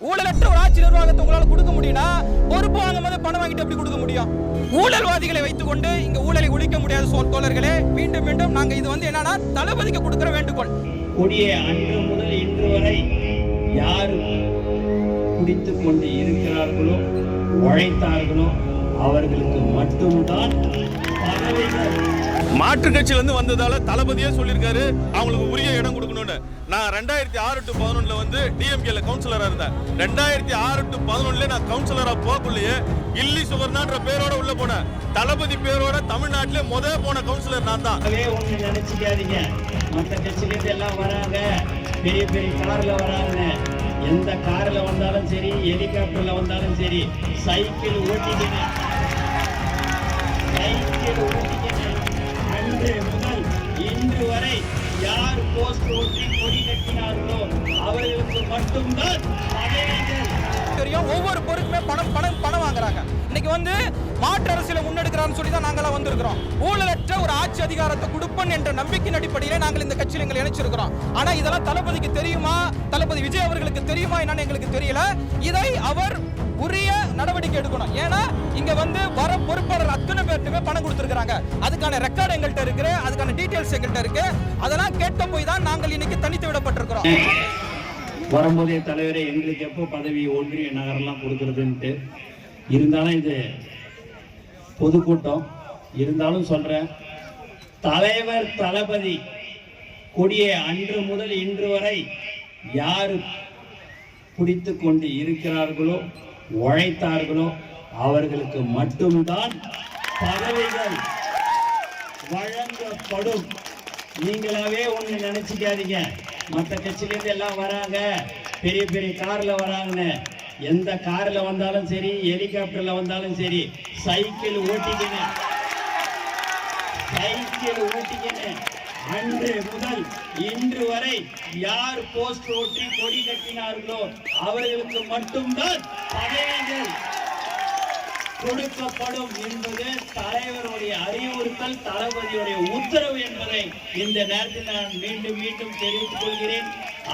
ஊழலற்ற ஒரு ஆட்சி நிர்வாகத்தை உங்களால் கொடுக்க முடியும்னா பொறுப்பு வாங்கும் போது பணம் வாங்கிட்டு எப்படி கொடுக்க முடியும்? ஊழல்வாதிகளை வைத்துக்கொண்டு இங்க ஊழலை ஒழிக்க முடியாத சோல் தோழர்களே மீண்டும் மீண்டும் நாங்க இது வந்து என்னன்னா தளபதிக்கு கொடுக்கிற வேண்டுகோள். கொடிய அன்று முதல் இன்று வரை யாரு குடித்துக் கொண்டு இருக்கிறார்களோ உழைத்தார்களோ அவர்களுக்கு மட்டும்தான் பதவிகள் மாற்று கட்சியிலிருந்து வந்ததால தளபதியே சொல்லியிருக்காரு. அவங்களுக்கு உரிய இடம் கொடுக்கணும்னு. நான் ரெண்டாயிரத்தி ஆறு டு பதினொன்னுல வந்து டிஎம்கேல கவுன்சிலரா இருந்தேன். ரெண்டாயிரத்தி ஆறு டு பதினொன்னுல நான் கவுன்சிலரா போகக்குள்ளேயே இல்லி சுவர்ணான்ற பேரோட உள்ள போனேன். தளபதி பேரோட தமிழ்நாட்டிலே முத போன கவுன்சிலர் நான் தான். நினைச்சுக்காதீங்க. மற்ற கட்சியிலேருந்து எல்லாம் வராங்க. பெரிய பெரிய கார்ல வராங்க. எந்த கார்ல வந்தாலும் சரி ஹெலிகாப்டர்ல வந்தாலும் சரி சைக்கிள் ஓட்டிக்கிங்க போஸ்ட் ஓட்டி கொடி கட்டினார்களோ அவர்களுக்கு மட்டும்தான் தெரியும். ஒவ்வொரு பொருளுக்குமே பணம் பணம் பணம் வாங்குறாங்க. இன்னைக்கு வந்து மாற்று அரசியலை முன்னெடுக்கிறான்னு சொல்லி தான் நாங்களாம் வந்திருக்கிறோம். ஊழலற்ற ஒரு ஆட்சி அதிகாரத்தை கொடுப்பன் என்ற நம்பிக்கையின் அடிப்படையிலே நாங்கள் இந்த கட்சியில் எங்களை இணைச்சிருக்கிறோம் ஆனா இதெல்லாம் தளபதிக்கு தெரியுமா? தளபதி விஜய் அவர்களுக்கு தெரியுமா? என்னன்னு எங்களுக்கு தெரியல. இதை அவர் உரிய நடவடிக்கை எடுக்கணும். ஏன்னா இங்க வந்து வர பொறுப்பாளர் அத்தனை பேர்ட்டுமே பணம் கொடுத்துருக்காங்க அதுக்கான ரெக்கார்டு எங்கள்கிட்ட இருக்கு அதுக்கான டீட்டெயில்ஸ் எங்கள்கிட்ட இருக்கு. அதெல்லாம் கேட்ட போய் தான் நாங்கள் இன்னைக்கு தனித்து விடப்பட்டிருக்கிறோம். வரும்போதே தலைவரே எங்களுக்கு எப்போ பதவி ஒன்றிய நகரெல்லாம் கொடுக்குறதுன்ட்டு இருந்தாலும் இது பொதுக்கூட்டம். இருந்தாலும் சொல்றேன் தலைவர் தளபதி கொடியை அன்று முதல் இன்று வரை யார் பிடித்து கொண்டு இருக்கிறார்களோ உழைத்தார்களோ அவர்களுக்கு மட்டும்தான் பதவிகள் வழங்கப்படும். நீங்களாவே ஒண்ணு நினைச்சுக்காதீங்க. மற்ற கட்சியிலேருந்து எல்லாம் வராங்க. பெரிய பெரிய கார்ல வராங்கன்னு. எந்த கார்ல வந்தாலும் சரி ஹெலிகாப்டர்ல வந்தாலும் சரி சைக்கிள் ஓட்டிக்கிங்க. சைக்கிள் ஓட்டிக்கிங்க. அன்று முதல் இன்று வரை யார் போஸ்ட் ஓட்டி கொடி கட்டினார்களோ அவர்களுக்கு மட்டும்தான் பதவிகள் கொடுக்கப்படும் என்பது தலைவருடைய அறிவுறுத்தல் தளபதியுடைய உத்தரவு என்பதை இந்த நேரத்தில் நான் மீண்டும் மீண்டும் தெரிவித்துக் கொள்கிறேன்.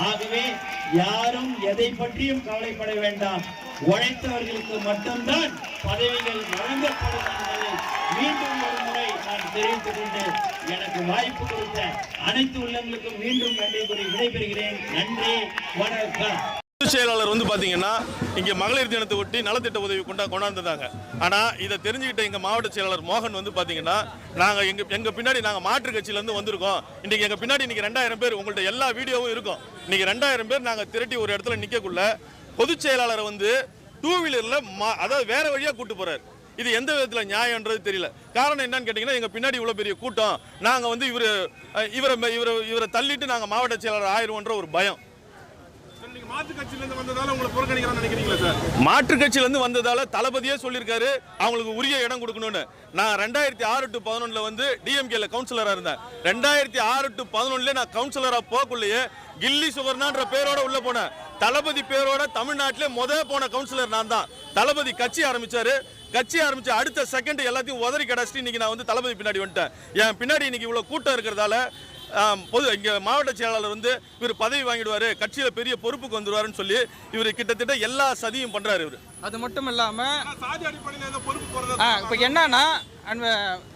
ஆகவே யாரும் எதை பற்றியும் கவலைப்பட வேண்டாம். உழைத்தவர்களுக்கு மட்டும்தான் பதவிகள் வழங்கப்படும் என்பதை மீண்டும் ஒரு தெரிவித்துக் கொண்டு எனக்கு வாய்ப்பு கொடுத்த அனைத்து உள்ளங்களுக்கும் மீண்டும் நன்றி கூறி விடைபெறுகிறேன். நன்றி வணக்கம். செயலாளர் வந்து பார்த்தீங்கன்னா இங்கே மகளிர் தினத்தை ஒட்டி நலத்திட்ட உதவி கொண்டா கொண்டாந்துருந்தாங்க ஆனால் இதை தெரிஞ்சுக்கிட்ட எங்கள் மாவட்ட செயலாளர் மோகன் வந்து பார்த்தீங்கன்னா நாங்கள் எங்கள் எங்கள் பின்னாடி நாங்கள் மாற்று கட்சியிலேருந்து வந்திருக்கோம். இன்றைக்கி எங்கள் பின்னாடி இன்னைக்கு ரெண்டாயிரம் பேர் உங்கள்ட்ட எல்லா வீடியோவும் இருக்கும். இன்றைக்கி ரெண்டாயிரம் பேர் நாங்கள் திரட்டி ஒரு இடத்துல நிற்கக்குள்ள பொதுச் செயலாளரை வந்து டூ வீலரில் மா அதாவது வேறு வழியாக கூப்பிட்டு போகிறார் இது எந்த விதத்துல நியாயம்ன்றது தெரியல. காரணம் என்னன்னு கேட்டீங்கன்னா எங்க பின்னாடி இவ்வளவு பெரிய கூட்டம் நாங்க வந்து இவரு இவரை இவரை இவரை தள்ளிட்டு நாங்க மாவட்ட செயலாளர் ஆயிருவோன்ற ஒரு பயம். மாற்று கட்சியில இருந்து வந்ததால தளபதியே சொல்லியிருக்காரு அவங்களுக்கு உரிய இடம் கொடுக்கணும்னு. நான் ரெண்டாயிரத்தி ஆறு டு பதினொன்னுல வந்து டிஎம்கேல கவுன்சிலரா இருந்தேன். ரெண்டாயிரத்தி ஆறு டு பதினொன்னுல நான் கவுன்சிலரா போகக்குள்ளேயே கில்லி சுவர்ணான்ற பேரோட உள்ள போனேன். தளபதி பேரோட தமிழ்நாட்டிலே முத போன கவுன்சிலர் நான் தான். தளபதி கட்சி ஆரம்பிச்சாரு. கட்சி ஆரம்பிச்ச அடுத்த செகண்ட் எல்லாத்தையும் உதறி கிடச்சிட்டு இன்னைக்கு நான் வந்து தளபதி பின்னாடி வந்துட்டேன். என் பின்னாடி இன்னைக்கு இவ்வளவு கூட்டம் இருக்கிறதால பொது இங்க மாவட்ட செயலாளர் வந்து இவர் பதவி வாங்கிடுவாரு கட்சியில பெரிய பொறுப்புக்கு வந்துருவாருன்னு சொல்லி இவர் கிட்டத்தட்ட எல்லா சதியும் பண்றாரு இவர். அது மட்டும் இல்லாம ஆனா சாதி அடிப்படையில் ஏதோ பொறுப்பு போறதா ஆ இப்போ என்னன்னா அன்ப-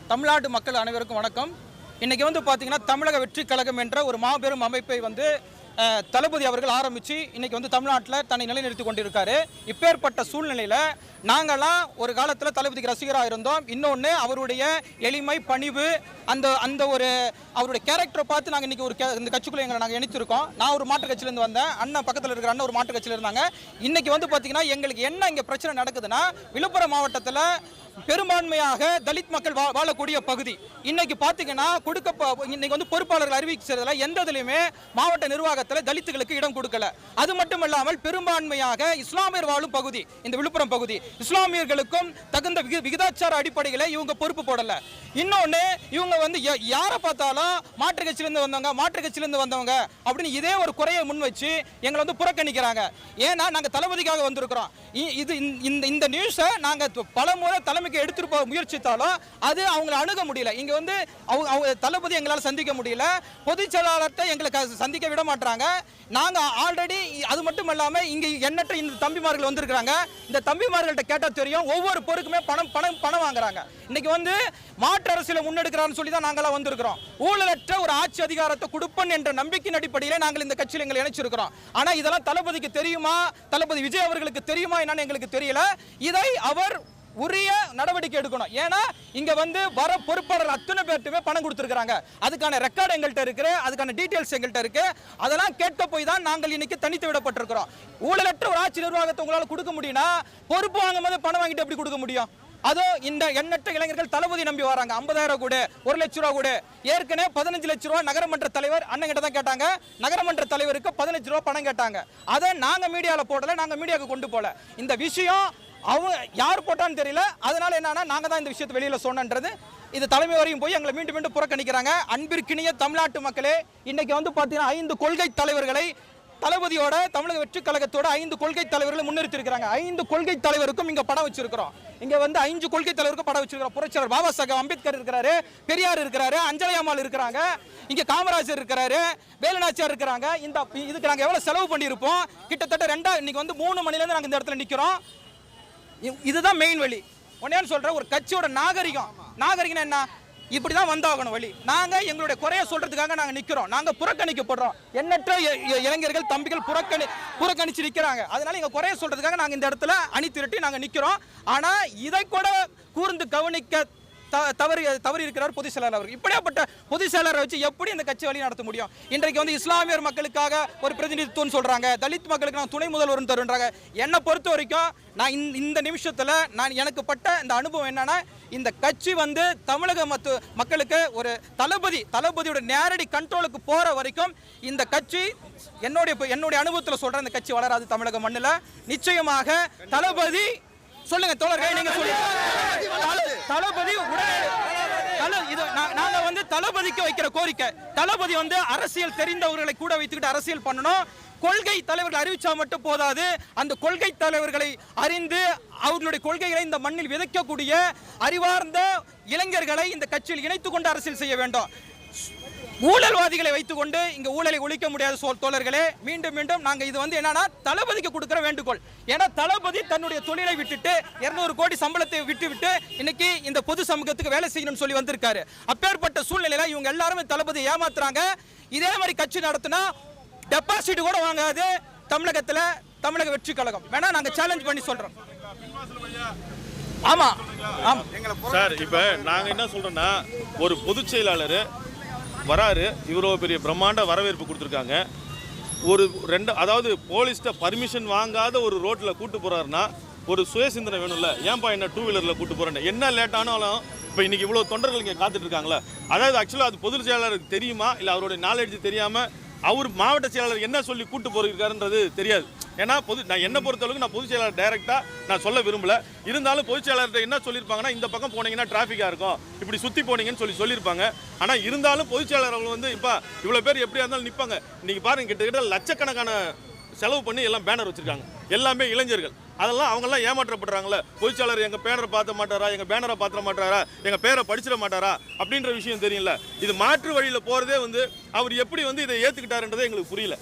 தமிழ்நாட்டு மக்கள் அனைவருக்கும் வணக்கம். இன்னைக்கு வந்து பார்த்தீங்கன்னா தமிழக வெற்றி கழகம் என்ற ஒரு மாபெரும் அமைப்பை வந்து தளபதி அவர்கள் ஆரம்பித்து இன்றைக்கி வந்து தமிழ்நாட்டில் தன்னை நிலைநிறுத்தி கொண்டிருக்காரு. இப்பேற்பட்ட சூழ்நிலையில் நாங்களாம் ஒரு காலத்தில் தளபதிக்கு ரசிகராக இருந்தோம். இன்னொன்று அவருடைய எளிமை பணிவு அந்த அந்த ஒரு அவருடைய கேரக்டரை பார்த்து நாங்கள் இன்றைக்கி ஒரு கே- இந்த கட்சிக்குள்ளே எங்களை நாங்கள் இணைச்சிருக்கோம். நான் ஒரு மாட்டுக் கட்சியிலேருந்து வந்தேன். அண்ணன் பக்கத்தில் இருக்கிற அண்ணன் ஒரு மாற்று கட்சியில் இருந்தாங்க. இன்றைக்கி வந்து பார்த்தீங்கன்னா எங்களுக்கு என்ன இங்கே பிரச்சனை நடக்குதுன்னா விழுப்புரம் மாவட்டத்தில் பெரும்பான்மையாக தலித் மக்கள் வா- வாழக்கூடிய பகுதி. இன்னைக்கு பார்த்தீங்கன்னா கொடுக்க ப- இன்னைக்கு வந்து பொறுப்பாளர்கள் அறிவிக்கிறதுல எந்த இதுலையுமே மாவட்ட நிர்வாகத்தை நிர்வாகத்தில் தலித்துகளுக்கு இடம் கொடுக்கல. அது மட்டும் இல்லாமல் பெரும்பான்மையாக இஸ்லாமியர் வாழும் பகுதி இந்த விழுப்புரம் பகுதி இஸ்லாமியர்களுக்கும் தகுந்த விகி- விகிதாச்சார அடிப்படையில் இவங்க பொறுப்பு போடல. இன்னொன்று இவங்க வந்து யாரை பார்த்தாலும் மாற்று கட்சியிலேருந்து வந்தவங்க மாற்று கட்சியிலேருந்து வந்தவங்க அப்படின்னு இதே ஒரு குறையை முன் வச்சு எங்களை வந்து புறக்கணிக்கிறாங்க. ஏன்னா நாங்கள் தளபதிக்காக வந்திருக்கிறோம். இ- இது இந்த- இந்த இந்த நியூஸை நாங்கள் பல முறை தலைமைக்கு எடுத்துட்டு போக முயற்சித்தாலும் அது அவங்கள அணுக முடியல. இங்கே வந்து அவங்க அவங்க தளபதி எங்களால் சந்திக்க முடியல. பொதுச் செயலாளர்கிட்ட எங்களை சந்திக்க விட மாட்டாங்க சொல்றாங்க நாங்கள் ஆல்ரெடி அது மட்டும் இல்லாமல் இங்கே எண்ணற்ற இந்த தம்பிமார்கள் வந்திருக்கிறாங்க. இந்த தம்பிமார்கள்ட்ட கேட்டால் தெரியும். ஒவ்வொரு பொருக்குமே பணம் பணம் பணம் வாங்குறாங்க. இன்னைக்கு வந்து மாற்று அரசியலை முன்னெடுக்கிறான்னு சொல்லி தான் நாங்களாம் வந்திருக்கிறோம். ஊழலற்ற ஒரு ஆட்சி அதிகாரத்தை கொடுப்பன் என்ற நம்பிக்கையின் அடிப்படையில் நாங்கள் இந்த கட்சியில் எங்களை இணைச்சிருக்கிறோம். ஆனால் இதெல்லாம் தளபதிக்கு தெரியுமா? தளபதி விஜய் அவர்களுக்கு தெரியுமா? என்னன்னு எங்களுக்கு தெரியல. இதை அவர் உரிய நடவடிக்கை எடுக்கணும். ஏன்னா இங்க வந்து வர பொறுப்பாளர் அத்தனை பேர்ட்டுமே பணம் கொடுத்துருக்காங்க அதுக்கான ரெக்கார்டு எங்கள்கிட்ட இருக்கு அதுக்கான டீட்டெயில்ஸ் எங்கள்கிட்ட இருக்கு. அதெல்லாம் கேட்க போய் தான் நாங்கள் இன்னைக்கு தனித்து விடப்பட்டிருக்கிறோம். ஊழலற்ற ஒரு ஆட்சி நிர்வாகத்தை உங்களால் கொடுக்க முடியும்னா பொறுப்பு வாங்கும் போது பணம் வாங்கிட்டு எப்படி கொடுக்க முடியும்? அதோ இந்த எண்ணற்ற இளைஞர்கள் தளபதி நம்பி வராங்க. ஐம்பதாயிரம் கூட ஒரு லட்ச ரூபா கூட. ஏற்கனவே பதினஞ்சு லட்ச ரூபா நகரமன்ற தலைவர் அண்ணன் கிட்ட தான் கேட்டாங்க. நகரமன்ற தலைவருக்கு பதினஞ்சு ரூபா பணம் கேட்டாங்க. அதை நாங்கள் மீடியாவில் போடலை நாங்கள் மீடியாவுக்கு கொண்டு போகல இந்த விஷயம் அவங்க யார் போட்டான்னு தெரியல. அதனால என்னன்னா நாங்கள் தான் இந்த விஷயத்தை வெளியில் சொன்னன்றது. இது தலைமை வரையும் போய் எங்களை மீண்டும் மீண்டும் புறக்கணிக்கிறாங்க. அன்பிற்கினிய தமிழ்நாட்டு மக்களே இன்னைக்கு வந்து பார்த்தீங்கன்னா ஐந்து கொள்கை தலைவர்களை தளபதியோட தமிழக வெற்றி கழகத்தோட ஐந்து கொள்கை தலைவர்களை முன்னிறுத்திருக்கிறாங்க ஐந்து கொள்கை தலைவருக்கும் இங்க படம் வச்சிருக்கிறோம். இங்க வந்து ஐந்து கொள்கை தலைவருக்கும் படம் வச்சிருக்கிறோம். புரட்சியாளர் பாபா சாஹேப் அம்பேத்கர் இருக்கிறாரு பெரியார் இருக்கிறாரு அஞ்சலி அம்மாள் இருக்கிறாங்க. இங்க காமராஜர் இருக்கிறாரு வேலுநாச்சியார் இருக்கிறாங்க. இந்த இதுக்கு நாங்க எவ்வளவு செலவு பண்ணியிருப்போம்? கிட்டத்தட்ட ரெண்டா இன்னைக்கு வந்து மூணு மணிலேருந்து நாங்கள் இந்த இடத்துல நிற்கிறோம் இ- இதுதான் மெயின் வழி. உடனே சொல்கிற ஒரு கட்சியோட நாகரிகம். நாகரிகம் என்ன? இப்படி தான் வந்தாகணும் வழி. நாங்கள் எங்களுடைய குறைய சொல்றதுக்காக நாங்கள் நிற்கிறோம் நாங்கள் புறக்கணிக்கப்படுறோம். எண்ணற்ற இளைஞர்கள் தம்பிகள் புறக்கணி புறக்கணிச்சு நிற்கிறாங்க அதனால எங்க குறைய சொல்றதுக்காக நாங்கள் இந்த இடத்துல அணி திரட்டி நாங்கள் நிற்கிறோம் ஆனால் இதை கூட கூர்ந்து கவனிக்க தவறு தவறு இருக்கிறார் பொதுச் செயலாளர் அவர் இப்படியாப்பட்ட பொதுச் செயலாளரை வச்சு எப்படி இந்த கட்சி வழி நடத்த முடியும்? இன்றைக்கு வந்து இஸ்லாமியர் மக்களுக்காக ஒரு பிரதிநிதித்துவம் சொல்கிறாங்க தலித் மக்களுக்கு நான் துணை முதல்வர்னு தருன்றாங்க. என்னை பொறுத்த வரைக்கும் நான் இந்த- இந்த நான் எனக்கு பட்ட இந்த அனுபவம் என்னன்னா இந்த கட்சி வந்து தமிழக மத்து மக்களுக்கு ஒரு தளபதி தளபதியோட நேரடி கண்ட்ரோலுக்கு போகிற வரைக்கும் இந்த கட்சி என்னுடைய என்னுடைய அனுபவத்தில் சொல்கிற இந்த கட்சி வளராது தமிழக மண்ணில். நிச்சயமாக தளபதி சொல்லுங்க தோழர்கள் நீங்க சொல்லுங்க. தளபதி இது நாங்க வந்து தளபதிக்கு வைக்கிற கோரிக்கை. தளபதி வந்து அரசியல் தெரிந்தவர்களை கூட வைத்துக்கிட்டு அரசியல் பண்ணணும். கொள்கை தலைவர்கள் அறிவிச்சா மட்டும் போதாது. அந்த கொள்கை தலைவர்களை அறிந்து அவர்களுடைய கொள்கைகளை இந்த மண்ணில் விதைக்கக்கூடிய அறிவார்ந்த இளைஞர்களை இந்த கட்சியில் இணைத்துக் கொண்டு அரசியல் செய்ய வேண்டும். ஊழல்வாதிகளை வைத்துக்கொண்டு இங்க ஊழலை ஒழிக்க முடியாத சொல் தோழர்களே மீண்டும் மீண்டும் நாங்க இது வந்து என்னன்னா தளபதிக்கு கொடுக்கிற வேண்டுகோள். ஏன்னா தளபதி தன்னுடைய தொழிலை விட்டுட்டு 200 கோடி சம்பளத்தை விட்டுவிட்டு இன்னைக்கு இந்த பொது சமூகத்துக்கு வேலை செய்யணும்னு சொல்லி வந்திருக்காரு. அப்பேற்பட்ட சூழ்நிலையில இவங்க எல்லாருமே தளபதி ஏமாத்துறாங்க. இதே மாதிரி கட்சி நடத்தினா டெபாசிட் கூட வாங்காது தமிழகத்துல தமிழக வெற்றி கழகம். வேணா நாங்க சேலஞ்ச் பண்ணி சொல்றோம். ஆமா ஆமாம் சார் இப்போ நாங்கள் என்ன சொல்கிறோன்னா ஒரு பொதுச் செயலாளர் வராரு. இவ்வளோ பெரிய பிரம்மாண்ட வரவேற்பு கொடுத்துருக்காங்க. ஒரு ரெண்டு அதாவது போலீஸ்கிட்ட பர்மிஷன் வாங்காத ஒரு ரோட்டில் கூட்டு போகிறாருன்னா ஒரு சுய சிந்தனை வேணும்ல. ஏன்பா என்ன டூ வீலரில் கூட்டு போகிறேன் என்ன லேட் ஆனாலும் இப்போ இன்னைக்கு இவ்வளோ தொண்டர்கள் இங்கே காத்துட்ருக்காங்களே அதாவது ஆக்சுவலாக அது பொது செயலாளருக்கு தெரியுமா? இல்லை அவருடைய நாலேஜ் தெரியாமல் அவர் மாவட்ட செயலாளர் என்ன சொல்லி கூட்டு போயிருக்காருன்றது தெரியாது. ஏன்னா பொது நான் என்ன பொறுத்தளவுக்கு நான் பொதுச் செயலாளர் டைரெக்டாக நான் சொல்ல விரும்பல. இருந்தாலும் பொதுச் செயலாளர்கிட்ட என்ன சொல்லியிருப்பாங்கன்னா இந்த பக்கம் போனீங்கன்னா டிராஃபிக்காக இருக்கும். இப்படி சுற்றி போனீங்கன்னு சொல்லி சொல்லியிருப்பாங்க. ஆனால் இருந்தாலும் பொதுச் செயலாளர்கள் அவங்க வந்து இப்போ இவ்வளோ பேர் எப்படியா இருந்தாலும் நிற்பாங்க நீங்கள் பாருங்க கிட்டத்தட்ட லட்சக்கணக்கான செலவு பண்ணி எல்லாம் பேனர் வச்சிருக்காங்க. எல்லாமே இளைஞர்கள். அதெல்லாம் அவங்கெல்லாம் ஏமாற்றப்படுறாங்களே. பொதுச்சாளர் எங்கள் பேனரை பார்த்த மாட்டாரா? எங்கள் பேனரை பார்த்துட மாட்டாரா? எங்கள் பேரை படிச்சிட மாட்டாரா? அப்படின்ற விஷயம் தெரியல. இது மாற்று வழியில் போகிறதே வந்து அவர் எப்படி வந்து இதை ஏற்றுக்கிட்டாருன்றதே எங்களுக்கு புரியல.